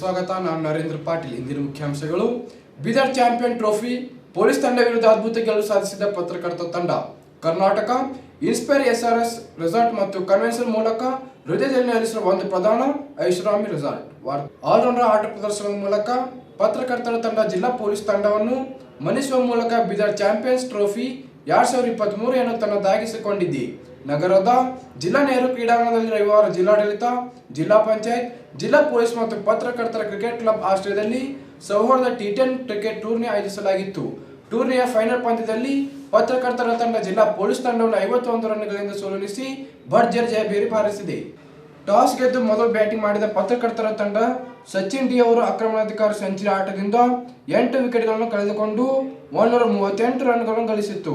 ಸ್ವಾಗತ. ನಾನು ನರೇಂದ್ರ ಪಾಟೀಲ್. ಇಂದಿನ ಮುಖ್ಯಾಂಶಗಳು. ಬೀದರ್ ಚಾಂಪಿಯನ್ ಟ್ರೋಫಿ, ಪೊಲೀಸ್ ತಂಡ ವಿರುದ್ಧ ಅದ್ಭುತ ಗೆಲುವು ಸಾಧಿಸಿದ ಪತ್ರಕರ್ತ ತಂಡ. Karnataka, inspire S R S resort ಮತ್ತು ಕನ್ವೆನ್ಷನ್ ಮೂಲಕ ಹೃದಯದಲ್ಲಿ ನೆಲೆಸಿರುವ ಒಂದು ಪ್ರಧಾನ ಐಷಾರಾಮಿ ರೆಸಾರ್ಟ್ ಆಲ್ರೌಂಡರ್ ಆಟ ಪ್ರದರ್ಶನದ ಮೂಲಕ ಪತ್ರಕರ್ತರ ತಂಡ ಜಿಲ್ಲಾ ಪೊಲೀಸ್ ತಂಡವನ್ನು ಮನಿಸುವ ಮೂಲಕ ಬೀದರ್ ಚಾಂಪಿಯನ್ಸ್ ಟ್ರೋಫಿ ಎರಡ್ ಸಾವಿರದ ಇಪ್ಪತ್ತ್ ಮೂರನ್ನು ತನ್ನದಾಗಿಸಿಕೊಂಡಿದ್ದೆ ನಗರದ ಜಿಲ್ಲಾ ನೆಹರು ಕ್ರೀಡಾಂಗಣದಲ್ಲಿ ರವಿವಾರ ಜಿಲ್ಲಾಡಳಿತ, ಜಿಲ್ಲಾ ಪಂಚಾಯತ್, ಜಿಲ್ಲಾ ಪೊಲೀಸ್ ಮತ್ತು ಪತ್ರಕರ್ತರ ಕ್ರಿಕೆಟ್ ಕ್ಲಬ್ ಆಶ್ರಯದಲ್ಲಿ ಸೌಹಾರ್ದ ಟಿ ಟೆನ್ ಕ್ರಿಕೆಟ್ ಟೂರ್ನಿ ಆಯೋಜಿಸಲಾಗಿತ್ತು. ಟೂರ್ನಿಯ ಫೈನಲ್ ಪಂದ್ಯದಲ್ಲಿ ಪತ್ರಕರ್ತರ ತಂಡ ಜಿಲ್ಲಾ ಪೊಲೀಸ್ ತಂಡವನ್ನು ಐವತ್ತೊಂದು ರನ್ಗಳಿಂದ ಸೋಲಿಸಿ ಭರ್ಜರಿ ಜಯ ಬೇರಿ ಬಾರಿಸಿದೆ ಟಾಸ್ ಗೆದ್ದು ಮೊದಲು ಬ್ಯಾಟಿಂಗ್ ಮಾಡಿದ ಪತ್ರಕರ್ತರ ತಂಡ ಸಚಿನ್ ಡಿ ಅವರು ಆಕ್ರಮಣಾಧಿಕಾರಿ ಸೆಂಚುರಿ ಆಟದಿಂದ ಎಂಟು ವಿಕೆಟ್ಗಳನ್ನು ಕಳೆದುಕೊಂಡು ಒಂದೂರ ಮೂವತ್ತೆಂಟು ರನ್ಗಳನ್ನು ಗಳಿಸಿತ್ತು.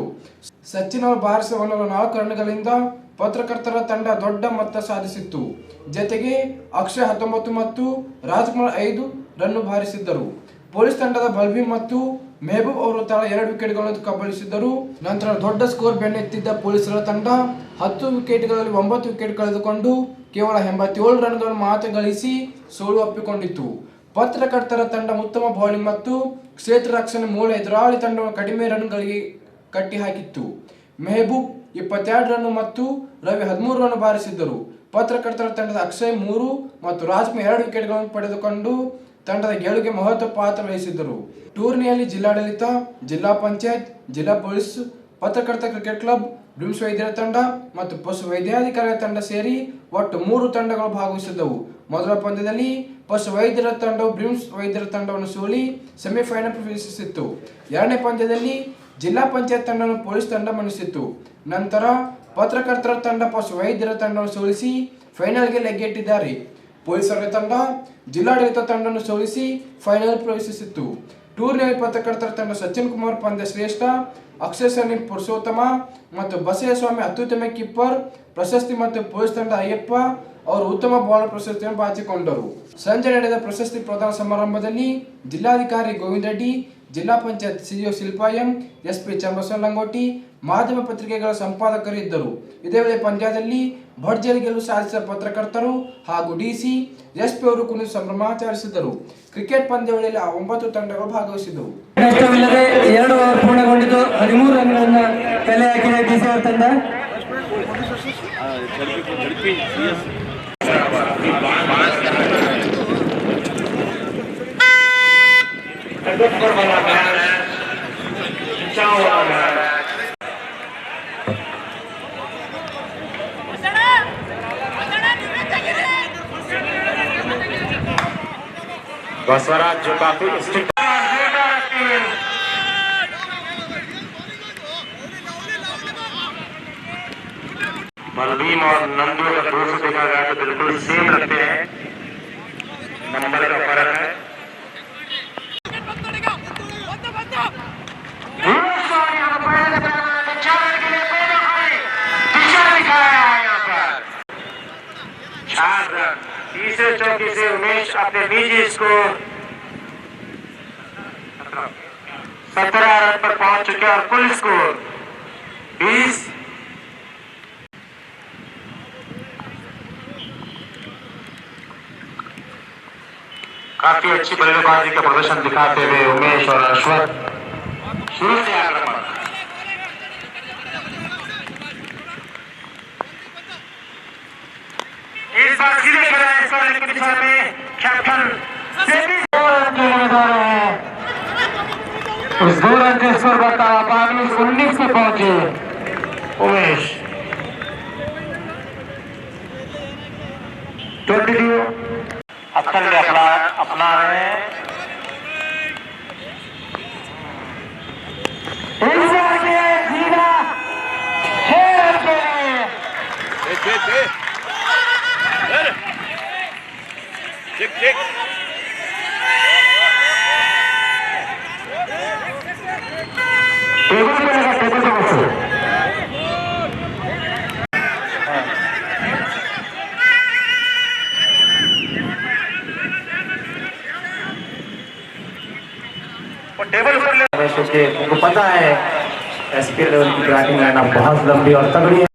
ಸಚಿನ್ ಅವರು ಬಾರಿಸಿದ ಒಂದೂರ ನಾಲ್ಕು ರನ್ಗಳಿಂದ ಪತ್ರಕರ್ತರ ತಂಡ ದೊಡ್ಡ ಮೊತ್ತ ಸಾಧಿಸಿತ್ತು. ಜತೆಗೆ ಅಕ್ಷಯ್ ಹತ್ತೊಂಬತ್ತು ಮತ್ತು ರಾಜ್ಕುಮಾರ್ ಐದು ರನ್ನು ಬಾರಿಸಿದ್ದರು. ಪೊಲೀಸ್ ತಂಡದ ಬಲ್ಬಿ ಮತ್ತು ಮೆಹಬೂಬ್ ಅವರು ತಲಾ ಎರಡು ವಿಕೆಟ್ಗಳನ್ನು ಕಬಳಿಸಿದ್ದರು. ನಂತರ ದೊಡ್ಡ ಸ್ಕೋರ್ ಬೆನ್ನತ್ತಿದ್ದ ಪೊಲೀಸರ ತಂಡ ಹತ್ತು ವಿಕೆಟ್ಗಳಲ್ಲಿ ಒಂಬತ್ತು ವಿಕೆಟ್ ಕಳೆದುಕೊಂಡು ಕೇವಲ ಎಂಬತ್ತೇಳು ರನ್ಗಳನ್ನು ಮಾತ್ರ ಗಳಿಸಿ ಸೋಲು ಒಪ್ಪಿಕೊಂಡಿತ್ತು. ಪತ್ರಕರ್ತರ ತಂಡ ಉತ್ತಮ ಬೌಲಿಂಗ್ ಮತ್ತು ಕ್ಷೇತ್ರ ರಕ್ಷಣೆ ಮೂಲ ಎದುರಾಳಿ ತಂಡವನ್ನು ಕಡಿಮೆ ರನ್ಗಳಿಗೆ ಕಟ್ಟಿ ಹಾಕಿತ್ತು ಮೆಹಬೂಬ್ ಇಪ್ಪತ್ತೆರಡು ರನ್ ಮತ್ತು ರವಿ ಹದಿಮೂರು ರನ್ ಬಾರಿಸಿದ್ದರು. ಪತ್ರಕರ್ತರ ತಂಡದ ಅಕ್ಷಯ್ ಮೂರು ಮತ್ತು ರಾಜ್ಮಿ ಎರಡು ವಿಕೆಟ್ಗಳನ್ನು ಪಡೆದುಕೊಂಡು ತಂಡದ ಗೆಲುವಿಗೆ ಮಹತ್ವ ಪಾತ್ರ ವಹಿಸಿದ್ದರು. ಟೂರ್ನಿಯಲ್ಲಿ ಜಿಲ್ಲಾಡಳಿತ, ಜಿಲ್ಲಾ ಪಂಚಾಯತ್, ಜಿಲ್ಲಾ ಪೊಲೀಸ್, ಪತ್ರಕರ್ತ ಕ್ರಿಕೆಟ್ ಕ್ಲಬ್, ಬ್ರಿಮ್ಸ್ ವೈದ್ಯರ ತಂಡ ಮತ್ತು ಪಶು ವೈದ್ಯಾಧಿಕಾರಿಗಳ ತಂಡ ಸೇರಿ ಒಟ್ಟು ಮೂರು ತಂಡಗಳು ಭಾಗವಹಿಸಿದ್ದವು. ಮೊದಲ ಪಂದ್ಯದಲ್ಲಿ ಪಶು ವೈದ್ಯರ ತಂಡವು ಬ್ರಿಮ್ಸ್ ವೈದ್ಯರ ತಂಡವನ್ನು ಸೋಲಿ ಸೆಮಿಫೈನಲ್ ಪ್ರವೇಶಿಸಿತ್ತು. ಎರಡನೇ ಪಂದ್ಯದಲ್ಲಿ ಜಿಲ್ಲಾ ಪಂಚಾಯತ್ ತಂಡವನ್ನು ಪೊಲೀಸ್ ತಂಡ ಮಣಿಸಿತ್ತು. ನಂತರ ಪತ್ರಕರ್ತರ ತಂಡ ಪಶು ವೈದ್ಯರ ತಂಡವನ್ನು ಸೋಲಿಸಿ ಫೈನಲ್ಗೆ ಲಗ್ಗೆಟ್ಟಿದ್ದಾರೆ. ಪೊಲೀಸರ ತಂಡ ಜಿಲ್ಲಾಡಳಿತ ತಂಡವನ್ನು ಸೋಲಿಸಿ ಫೈನಲ್ ಪ್ರವೇಶಿಸಿತ್ತು. ಟೂರ್ನಿಯಲ್ಲಿ ಪತ್ರಕರ್ತರ ತಂಡ ಸಚಿನ್ ಕುಮಾರ್ ಪಂದ್ಯ ಶ್ರೇಷ್ಠ, ಅಕ್ಷಯ್ ಸನ್ನಿ ಪುರುಷೋತ್ತಮ ಮತ್ತು ಬಸಯಸ್ವಾಮಿ ಅತ್ಯುತ್ತಮ ಕೀಪರ್, ಪ್ರಶಸ್ತಿ ಮತ್ತು ಪೊಲೀಸ್ ತಂಡ ಅಯ್ಯಪ್ಪ ಅವರು ಉತ್ತಮ ಬೌಲರ್ ಪ್ರಶಸ್ತಿಯನ್ನು ಬಾಚಿಕೊಂಡರು. ಸಂಜೆ ನಡೆದ ಪ್ರಶಸ್ತಿ ಪ್ರದಾನ ಸಮಾರಂಭದಲ್ಲಿ ಜಿಲ್ಲಾಧಿಕಾರಿ ಗೋವಿಂದ ರೆಡ್ಡಿ ಜಿಲ್ಲಾ panchayat CEO Shilpa M SP Chambasavan Langoti ಮಾಧ್ಯಮ ಪತ್ರಿಕೆಗಳ ಸಂಪಾದಕರು ಇದ್ದರು ಇದೇ ವೇಳೆ ಪಂದ್ಯದಲ್ಲಿ ಭರ್ಜರಿ ಗೆಲುವು ಸಾಧಿಸಿದ ಪತ್ರಕರ್ತರು ಹಾಗೂ ಡಿಸಿ ಎಸ್ಪಿ ಅವರು ಕುಣಿದು ಸಂಭ್ರಮಾಚರಿಸಿದರು ಕ್ರಿಕೆಟ್ ಪಂದ್ಯಾವಳಿಯಲ್ಲಿ ಆ ಒಂಬತ್ತು ತಂಡಗಳು ಭಾಗವಹಿಸಿದವು ಎರಡು ಓವರ್ ಪೂರ್ಣಗೊಂಡಿದ್ದು ಹದಿಮೂರು ರನ್ಗಳನ್ನು ಕಲೆ ಹಾಕಿದೆ ಡಿಸಿ ಅವರ ತಂಡ تکبر والا میچ بچاؤ والا میچ بسورا جو کافی اسٹک ملویم اور نندو کا دوست دیکھا گیا تو بالکل سیم رکھتے ہیں نمبر کا فرق ہے اپنے نیجی سکور سترہ رن پر پہنچ چکے اور کل سکور بیس کافی اچھی بلے بازی کا پردشن دکھاتے ہوئے امیش اور اشوت شروع سے آ سوال کی دشا میں چھپن اس دو رنجیشور انیس پہ پہنچے امیش ٹوٹی ڈیو اکثر اپنا رہے ہیں۔ ایس پی لیول کی ٹریکنگ لائن بہت لمبی اور تگڑی ہے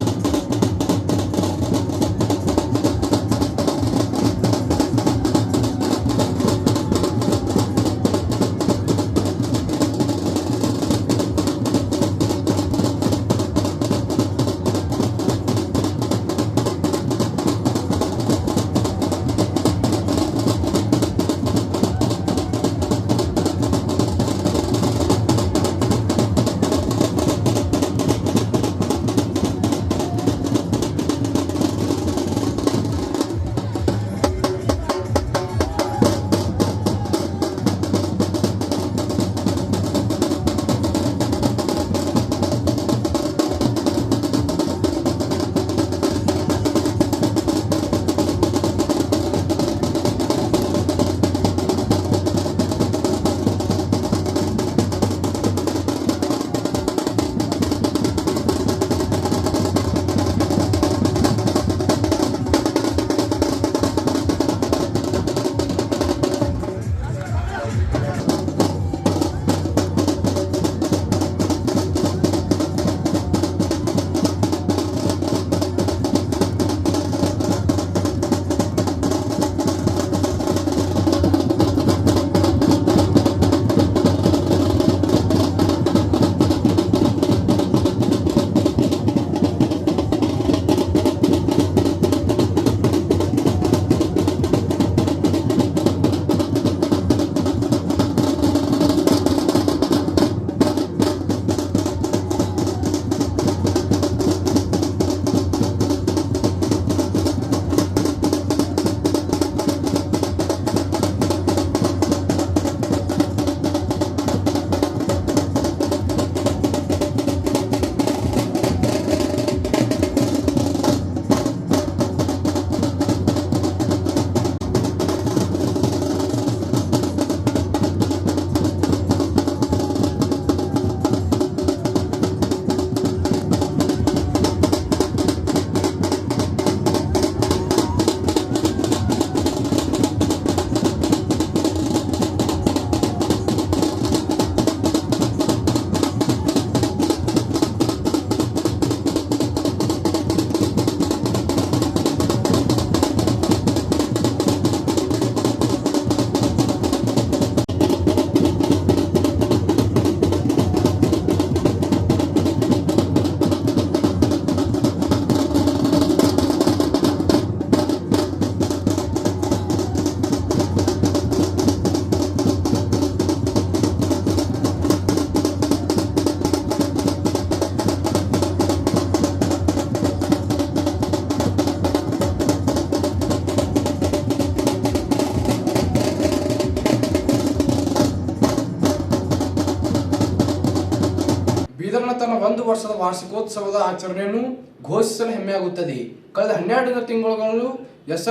ವಾರ್ಷಿಕೋತ್ಸವದ ಆಚರಣೆಯನ್ನು ಘೋಷಿಸಲು ಹೆಮ್ಮೆಯಾಗುತ್ತದೆ. ಕಳೆದ ಹನ್ನೆರಡು ತಿಂಗಳುಗಳು ಎಸ್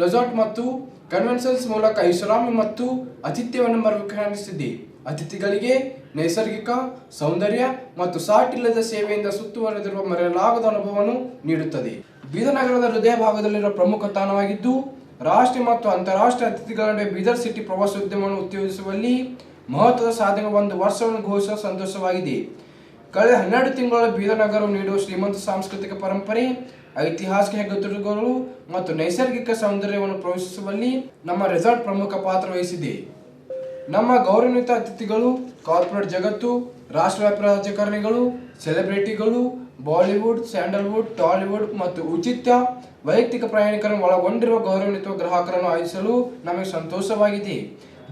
ರೆಸಾರ್ಟ್ ಮತ್ತು ಕನ್ವೆನ್ಷನ್ಸ್ ಮೂಲಕ ಐಷಾರಾಮಿ ಮತ್ತು ಅತಿಥ್ಯವನ್ನು ಮರುಕಾಣಿಸಿದೆ ಅತಿಥಿಗಳಿಗೆ ನೈಸರ್ಗಿಕ ಸೌಂದರ್ಯ ಮತ್ತು ಸಾಟಿಲ್ಲದ ಸೇವೆಯಿಂದ ಸುತ್ತುವರೆದಿರುವ ಮರೆಯಲಾಗದ ಅನುಭವವನ್ನು ನೀಡುತ್ತದೆ. ಬೀದರ್ ನಗರದ ಹೃದಯ ಭಾಗದಲ್ಲಿರುವ ಪ್ರಮುಖ ತಾಣವಾಗಿದ್ದು, ರಾಷ್ಟ್ರೀಯ ಮತ್ತು ಅಂತಾರಾಷ್ಟ್ರೀಯ ಅತಿಥಿಗಳ ಬೀದರ್ ಸಿಟಿ ಪ್ರವಾಸೋದ್ಯಮವನ್ನು ಉತ್ತೇಜಿಸುವಲ್ಲಿ ಮಹತ್ವದ ಸಾಧನೆ ಒಂದು ವರ್ಷವನ್ನು ಘೋಷಿಸುವ ಸಂತೋಷವಾಗಿದೆ. ಕಳೆದ ಹನ್ನೆರಡು ತಿಂಗಳ ಬೀದರ್ ನಗರವು ನೀಡುವ ಶ್ರೀಮಂತ ಸಾಂಸ್ಕೃತಿಕ ಪರಂಪರೆ, ಐತಿಹಾಸಿಕ ಹೆಗ್ಗುರುತುಗಳು ಮತ್ತು ನೈಸರ್ಗಿಕ ಸೌಂದರ್ಯವನ್ನು ಪ್ರವೇಶಿಸುವಲ್ಲಿ ನಮ್ಮ ರೆಸಾರ್ಟ್ ಪ್ರಮುಖ ಪಾತ್ರ ವಹಿಸಿದೆ. ನಮ್ಮ ಗೌರವಾನ್ವಿತ ಅತಿಥಿಗಳು, ಕಾರ್ಪೊರೇಟ್ ಜಗತ್ತು ರಾಷ್ಟ್ರವ್ಯಾಪಿ ರಾಜಕಾರಣಿಗಳು, ಸೆಲೆಬ್ರಿಟಿಗಳು, ಬಾಲಿವುಡ್, ಸ್ಯಾಂಡಲ್ವುಡ್, ಟಾಲಿವುಡ್ ಮತ್ತು ಉಚಿತ ವೈಯಕ್ತಿಕ ಪ್ರಯಾಣಿಕರನ್ನು ಒಳಗೊಂಡಿರುವ ಗೌರವಾನ್ವಿತ ಗ್ರಾಹಕರನ್ನು ಆಯೋಜಿಸಲು ನಮಗೆ ಸಂತೋಷವಾಗಿದೆ.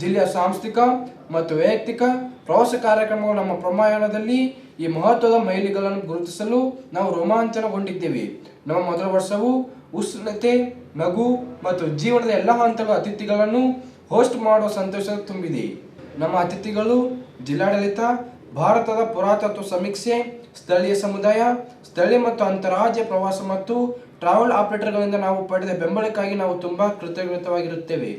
ಜಿಲ್ಲೆಯ ಸಾಂಸ್ಥಿಕ ಮತ್ತು ವೈಯಕ್ತಿಕ ಪ್ರವಾಸ ಕಾರ್ಯಕ್ರಮಗಳು ನಮ್ಮ ಪ್ರಮಾಣದಲ್ಲಿ ಈ ಮಹತ್ವದ ಮೈಲಿಗಳನ್ನು ಗುರುತಿಸಲು ನಾವು ರೋಮಾಂಚನಗೊಂಡಿದ್ದೇವೆ. ನಮ್ಮ ಮೊದಲ ವರ್ಷವು ಉಷ್ಣತೆ, ನಗು ಮತ್ತು ಜೀವನದ ಎಲ್ಲ ಹಂತಗಳ ಅತಿಥಿಗಳನ್ನು ಹೋಸ್ಟ್ ಮಾಡುವ ಸಂತೋಷ ತುಂಬಿದೆ. ನಮ್ಮ ಅತಿಥಿಗಳು ಜಿಲ್ಲಾಡಳಿತ, ಭಾರತದ ಪುರಾತತ್ವ ಸಮೀಕ್ಷೆ, ಸ್ಥಳೀಯ ಸಮುದಾಯ, ಸ್ಥಳೀಯ ಮತ್ತು ಅಂತಾರಾಜ್ಯ ಪ್ರವಾಸ ಮತ್ತು ಟ್ರಾವೆಲ್ ಆಪರೇಟರ್ಗಳಿಂದ ನಾವು ಪಡೆದ ಬೆಂಬಲಕ್ಕಾಗಿ ನಾವು ತುಂಬಾ ಕೃತಜ್ಞತವಾಗಿರುತ್ತೇವೆ.